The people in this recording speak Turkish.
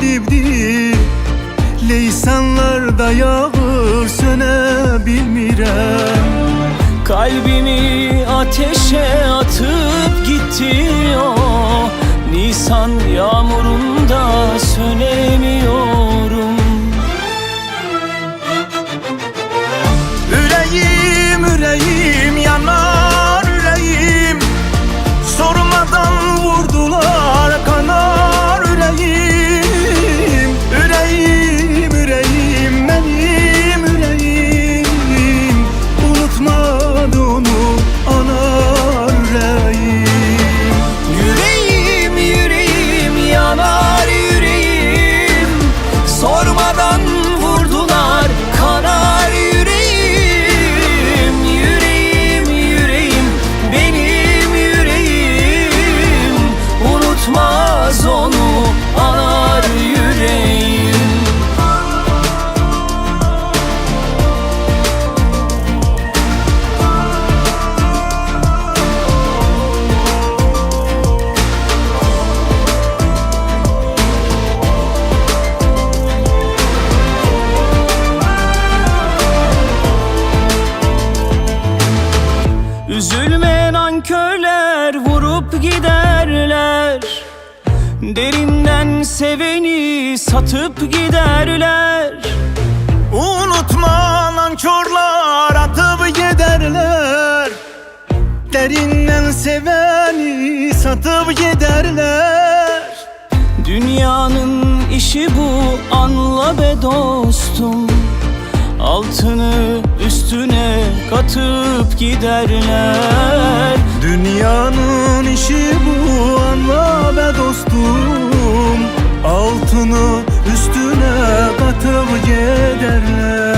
gidibdi Leysanlarda yağır sönebilmirəm Kalbimi ateşe atıp gitti o. Nisan yağmurunda sönemiyorum Nankörler vurup giderler. Derinden seveni satıp giderler. Unutma nankörler atıp giderler. Derinden seveni satıp giderler. Dünyanın işi bu anla be dostum. Altını üstüne katıp giderler üstüne katıp giderler